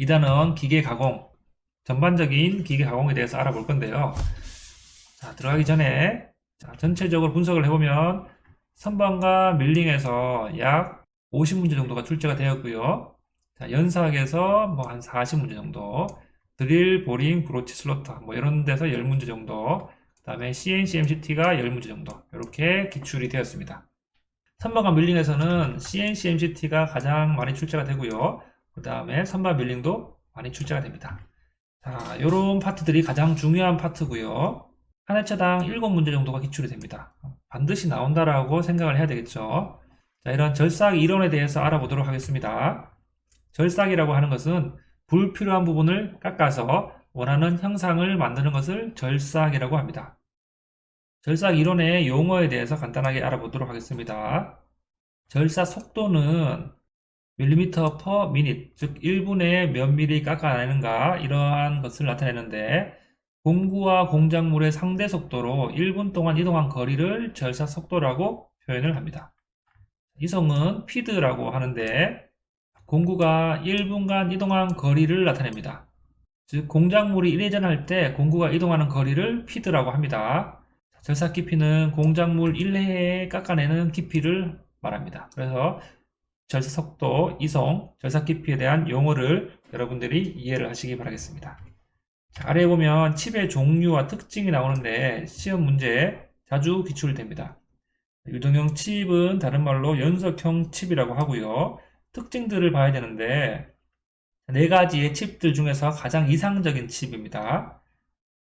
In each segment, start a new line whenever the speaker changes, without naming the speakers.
2단은 기계 가공, 전반적인 기계 가공에 대해서 알아볼 건데요. 자, 들어가기 전에 자, 전체적으로 분석을 해보면 선반과 밀링에서 약 50문제 정도가 출제가 되었고요. 자, 연사학에서 뭐 한 40문제 정도, 드릴, 보링, 브로치, 슬로터 뭐 이런 데서 10문제 정도, 그 다음에 CNC, MCT가 10문제 정도 이렇게 기출이 되었습니다. 선반과 밀링에서는 CNC, MCT가 가장 많이 출제가 되고요. 그 다음에 선반 밀링도 많이 출제가 됩니다. 자, 이런 파트들이 가장 중요한 파트고요. 한 회차당 7문제 정도가 기출이 됩니다. 반드시 나온다라고 생각을 해야 되겠죠. 자, 이런 절삭 이론에 대해서 알아보도록 하겠습니다. 절삭이라고 하는 것은 불필요한 부분을 깎아서 원하는 형상을 만드는 것을 절삭이라고 합니다. 절삭 이론의 용어에 대해서 간단하게 알아보도록 하겠습니다. 절삭 속도는 밀리미터 퍼 미닛, 즉 1분에 몇 미리 깎아내는가 이러한 것을 나타내는데 공구와 공작물의 상대 속도로 1분 동안 이동한 거리를 절삭 속도라고 표현을 합니다. 이성은 피드라고 하는데 공구가 1분간 이동한 거리를 나타냅니다. 즉 공작물이 1회전할 때 공구가 이동하는 거리를 피드라고 합니다. 절삭 깊이는 공작물 1회에 깎아내는 깊이를 말합니다. 그래서 절삭 속도, 이성, 절삭 깊이에 대한 용어를 여러분들이 이해를 하시기 바라겠습니다. 자, 아래에 보면 칩의 종류와 특징이 나오는데 시험 문제 자주 기출됩니다. 유동형 칩은 다른 말로 연속형 칩이라고 하고요. 특징들을 봐야 되는데 네 가지의 칩들 중에서 가장 이상적인 칩입니다.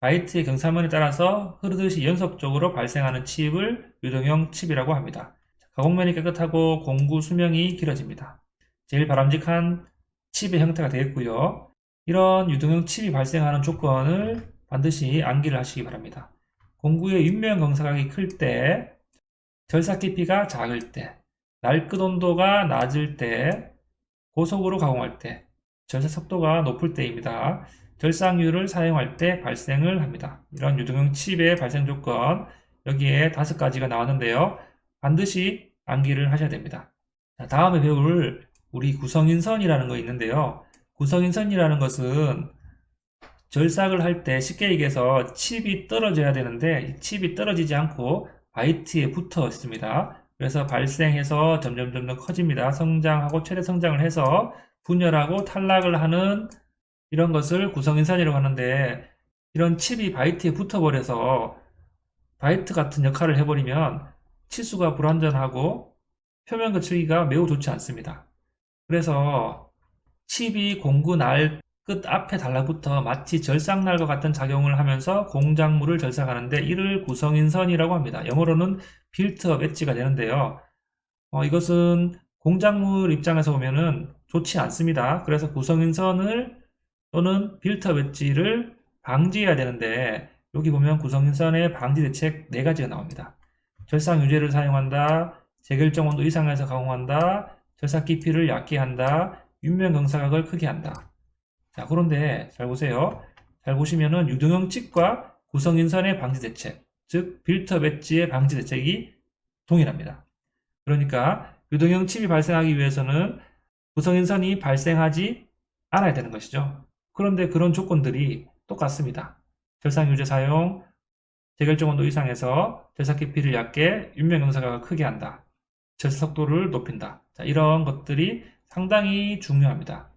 바이트의 경사면에 따라서 흐르듯이 연속적으로 발생하는 칩을 유동형 칩이라고 합니다. 가공면이 깨끗하고 공구 수명이 길어집니다. 제일 바람직한 칩의 형태가 되겠고요. 이런 유동형 칩이 발생하는 조건을 반드시 암기를 하시기 바랍니다. 공구의 윗면 경사각이 클 때, 절삭 깊이가 작을 때, 날끝 온도가 낮을 때, 고속으로 가공할 때, 절삭 속도가 높을 때입니다. 절삭률을 사용할 때 발생을 합니다. 이런 유동형 칩의 발생 조건, 여기에 다섯 가지가 나왔는데요. 반드시 암기를 하셔야 됩니다. 자, 다음에 배울 우리 구성인선이라는 거 있는데요. 구성인선이라는 것은 절삭을 할 때 쉽게 얘기해서 칩이 떨어져야 되는데 이 칩이 떨어지지 않고 바이트에 붙어 있습니다. 그래서 발생해서 점점 점점 커집니다. 성장하고 최대 성장을 해서 분열하고 탈락을 하는 이런 것을 구성인선이라고 하는데 이런 칩이 바이트에 붙어버려서 바이트 같은 역할을 해버리면 치수가 불완전하고 표면 거치기가 매우 좋지 않습니다. 그래서 칩이 공구 날 끝 앞에 달라붙어 마치 절삭날과 같은 작용을 하면서 공작물을 절삭하는데 이를 구성인선이라고 합니다. 영어로는 빌트업 엣지가 되는데요. 어, 이것은 공작물 입장에서 보면은 좋지 않습니다. 그래서 구성인선을 또는 빌트업 엣지를 방지해야 되는데 여기 보면 구성인선의 방지 대책 네 가지가 나옵니다. 절삭 유제를 사용한다, 재결정 온도 이상에서 가공한다, 절삭 깊이를 얕게 한다, 윗면 경사각을 크게 한다. 자, 그런데 잘 보세요. 잘 보시면은 유동형 칩과 구성인선의 방지 대책, 즉 빌트업 엣지의 방지 대책이 동일합니다. 그러니까 유동형 칩이 발생하기 위해서는 구성인선이 발생하지 않아야 되는 것이죠. 그런데 그런 조건들이 똑같습니다. 절삭 유제 사용, 재결정 온도 이상에서 절삭 깊이를 얕게, 경사각을 크게 한다. 절삭 속도를 높인다. 자, 이런 것들이 상당히 중요합니다.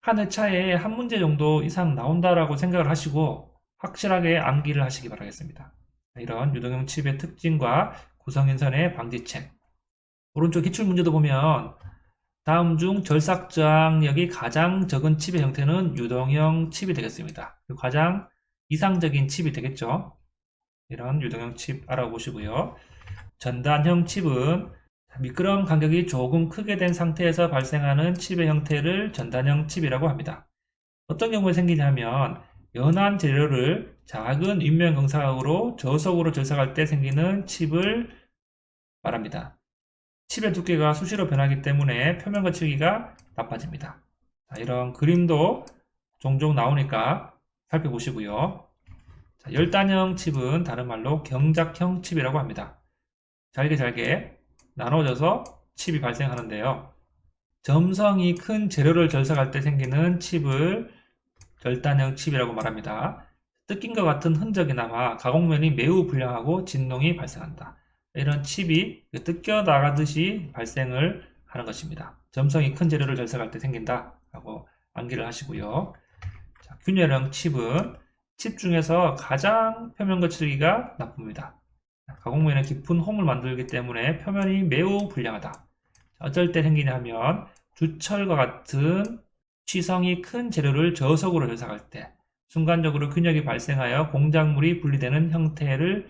한 회차에 한 문제 정도 이상 나온다라고 생각을 하시고 확실하게 암기를 하시기 바라겠습니다. 이런 유동형 칩의 특징과 구성인선의 방지책. 오른쪽 기출 문제도 보면 다음 중 절삭 저항력이 가장 적은 칩의 형태는 유동형 칩이 되겠습니다. 가장 이상적인 칩이 되겠죠. 이런 유동형 칩 알아보시고요. 전단형 칩은 미끄럼 간격이 조금 크게 된 상태에서 발생하는 칩의 형태를 전단형 칩이라고 합니다. 어떤 경우에 생기냐면 연한 재료를 작은 윗면 경사각으로 저속으로 절삭할 때 생기는 칩을 말합니다. 칩의 두께가 수시로 변하기 때문에 표면 거치기가 나빠집니다. 자, 이런 그림도 종종 나오니까 살펴보시고요. 자, 열단형 칩은 다른 말로 경작형 칩이라고 합니다. 잘게 잘게 나눠져서 칩이 발생하는데요. 점성이 큰 재료를 절삭할 때 생기는 칩을 절단형 칩이라고 말합니다. 뜯긴 것 같은 흔적이 남아 가공면이 매우 불량하고 진동이 발생한다. 이런 칩이 뜯겨 나가듯이 발생을 하는 것입니다. 점성이 큰 재료를 절삭할 때 생긴다라고 암기를 하시고요. 자, 균열형 칩은 칩 중에서 가장 표면 거칠기가 나쁩니다. 가공면에 깊은 홈을 만들기 때문에 표면이 매우 불량하다. 자, 어쩔 때 생기냐 하면 주철과 같은 취성이 큰 재료를 저속으로 절삭할 때 순간적으로 균열이 발생하여 공작물이 분리되는 형태를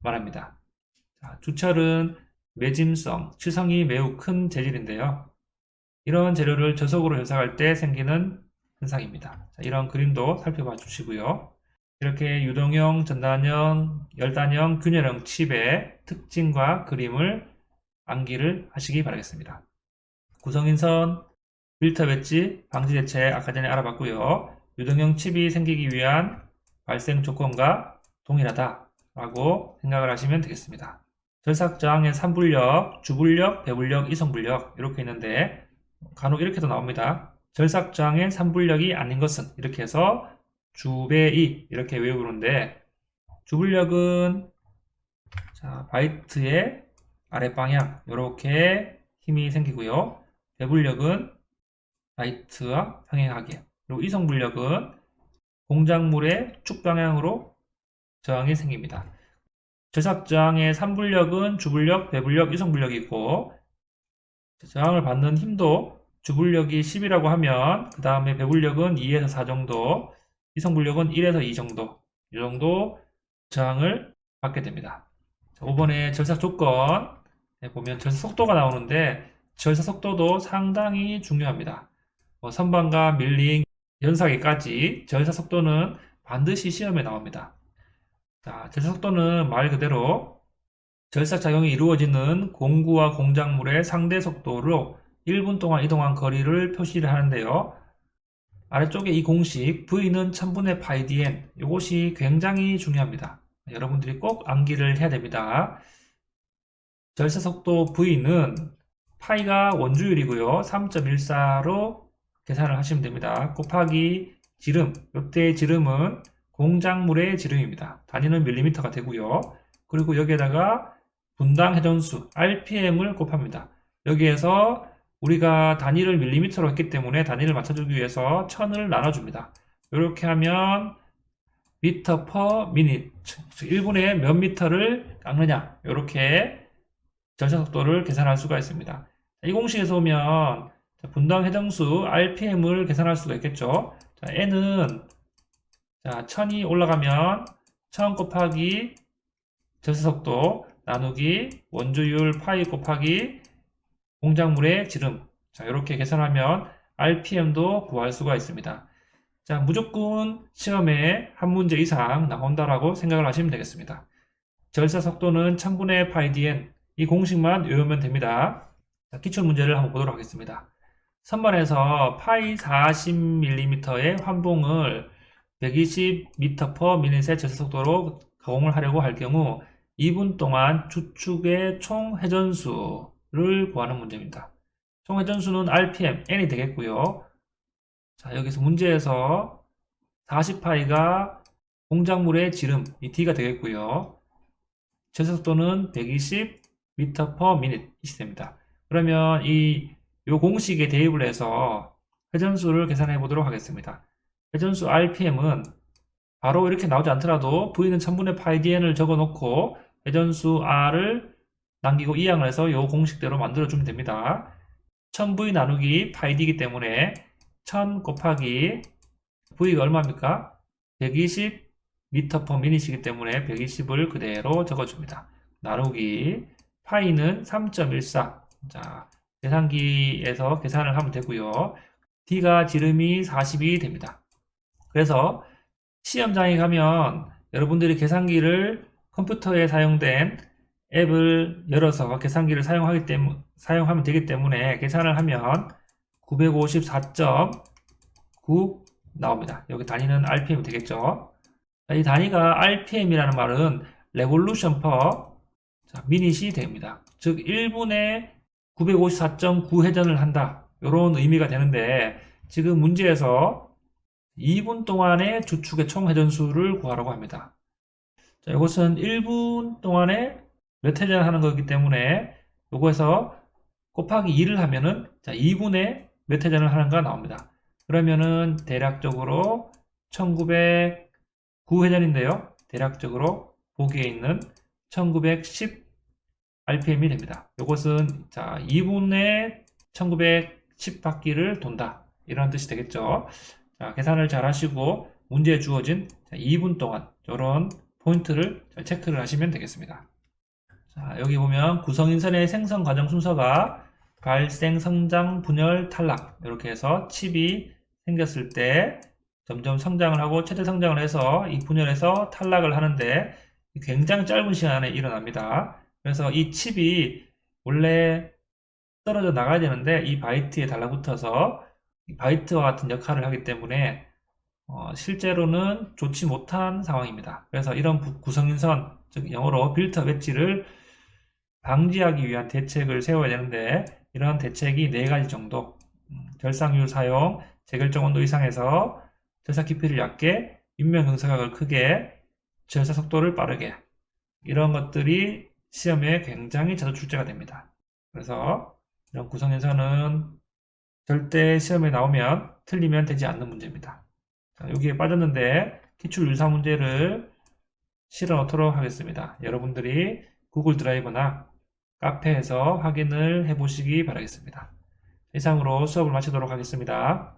말합니다. 자, 주철은 매짐성, 취성이 매우 큰 재질인데요. 이런 재료를 저속으로 절삭할 때 생기는 현상입니다. 자, 이런 그림도 살펴봐 주시고요. 이렇게 유동형, 전단형, 열단형, 균열형 칩의 특징과 그림을 암기를 하시기 바라겠습니다. 구성인선, 필터 배치, 방지 대책 아까 전에 알아봤고요. 유동형 칩이 생기기 위한 발생 조건과 동일하다라고 생각을 하시면 되겠습니다. 절삭 저항의 3분력, 주분력, 배분력, 이성분력 이렇게 있는데 간혹 이렇게도 나옵니다. 절삭 저항의 3분력이 아닌 것은 이렇게 해서 주배이 이렇게 외우는데 주분력은 자, 바이트의 아랫방향 이렇게 힘이 생기고요. 배분력은 바이트와 평행하게 그리고 이성분력은 공작물의 축 방향으로 저항이 생깁니다. 절삭 저항의 3분력은 주분력, 배분력, 이성분력이고 저항을 받는 힘도 주분력이 10이라고 하면 그 다음에 배분력은 2에서 4 정도 이성분력은 1에서 2 정도 이 정도 저항을 받게 됩니다. 자, 5번에 절삭 조건 네, 보면 절삭 속도가 나오는데 절삭 속도도 상당히 중요합니다. 뭐 선반과 밀링, 연사기까지 절삭 속도는 반드시 시험에 나옵니다. 자, 절삭 속도는 말 그대로 절삭 작용이 이루어지는 공구와 공작물의 상대 속도로 1분 동안 이동한 거리를 표시를 하는데요. 아래쪽에 이 공식 V는 1000분의 파이 dn 이것이 굉장히 중요합니다. 여러분들이 꼭 암기를 해야 됩니다. 절삭 속도 V는 파이가 원주율이고요. 3.14로 계산을 하시면 됩니다. 곱하기 지름, 이때 지름은 공작물의 지름입니다. 단위는 밀리미터가 되고요. 그리고 여기에다가 분당 회전수 RPM을 곱합니다. 여기에서 우리가 단위를 밀리미터로 했기 때문에 단위를 맞춰주기 위해서 천을 나눠줍니다. 이렇게 하면 미터 퍼 미닛 1분에 몇 미터를 깎느냐 이렇게 절차 속도를 계산할 수가 있습니다. 이 공식에서 보면 분당 해정수 RPM을 계산할 수가 있겠죠. 자, N은 자, 1000이 올라가면 1000 곱하기 절차 속도 나누기 원주율 파이 곱하기 공작물의 지름. 자, 이렇게 계산하면 RPM도 구할 수가 있습니다. 자, 무조건 시험에 한 문제 이상 나온다라고 생각을 하시면 되겠습니다. 절사 속도는 1000분의 파이 dn 이 공식만 외우면 됩니다. 자, 기출 문제를 한번 보도록 하겠습니다. 선반에서 파이 40mm의 환봉을 120m per minut의 절사 속도로 가공을 하려고 할 경우 2분 동안 주축의 총 회전수 를 구하는 문제입니다. 총 회전수는 RPM, N이 되겠고요. 자, 여기서 문제에서 40파이가 공작물의 지름, 이 D가 되겠고요. 제속도는 120m per minute 이 됩니다. 그러면 이, 요 공식에 대입을 해서 회전수를 계산해 보도록 하겠습니다. 회전수 RPM은 바로 이렇게 나오지 않더라도 V는 1000분의 파이 dn을 적어 놓고 회전수 R을 남기고 이항을 해서 요 공식대로 만들어 주면 됩니다. 1000V 나누기 파이 d이기 때문에 1000 곱하기 V가 얼마입니까? 120 미터 퍼 미닛이기 때문에 120을 그대로 적어줍니다. 나누기 파이는 3.14 자, 계산기에서 계산을 하면 되고요. D가 지름이 40이 됩니다. 그래서 시험장에 가면 여러분들이 계산기를 컴퓨터에 사용된 앱을 열어서 계산기를 사용하기 때문에 사용하면 되기 때문에 계산을 하면 954.9 나옵니다. 여기 단위는 RPM 되겠죠. 이 단위가 RPM이라는 말은 레볼루션 퍼 미닛이 됩니다. 즉 1분에 954.9 회전을 한다. 이런 의미가 되는데 지금 문제에서 2분 동안의 주축의 총 회전수를 구하라고 합니다. 자, 이것은 1분 동안에 몇 회전을 하는 거기 때문에 요거에서 곱하기 2를 하면은 자, 2분에 몇 회전을 하는가 나옵니다. 그러면은 대략적으로 1909회전인데요. 대략적으로 보기에 있는 1910 RPM이 됩니다. 이것은 자 2분에 1910 바퀴를 돈다 이런 뜻이 되겠죠. 자 계산을 잘 하시고 문제에 주어진 자, 2분 동안 이런 포인트를 잘 체크를 하시면 되겠습니다. 자 여기 보면 구성인선의 생성 과정 순서가 발생, 성장, 분열, 탈락 이렇게 해서 칩이 생겼을 때 점점 성장을 하고 최대 성장을 해서 이 분열에서 탈락을 하는데 굉장히 짧은 시간에 일어납니다. 그래서 이 칩이 원래 떨어져 나가야 되는데 이 바이트에 달라붙어서 이 바이트와 같은 역할을 하기 때문에 어, 실제로는 좋지 못한 상황입니다. 그래서 이런 부- 구성인선, 즉 영어로 빌터 웨지를 방지하기 위한 대책을 세워야 되는데 이런 대책이 네 가지 정도 음, 결상률 사용, 재결정 온도 이상에서 절삭 깊이를 얇게, 인명 경사각을 크게, 절삭 속도를 빠르게 이런 것들이 시험에 굉장히 자주 출제가 됩니다. 그래서 이런 구성연산은 절대 시험에 나오면 틀리면 되지 않는 문제입니다. 자, 여기에 빠졌는데 기출 유사 문제를 실어 놓도록 하겠습니다. 여러분들이 구글 드라이브나 카페에서 확인을 해 보시기 바라겠습니다. 이상으로 수업을 마치도록 하겠습니다.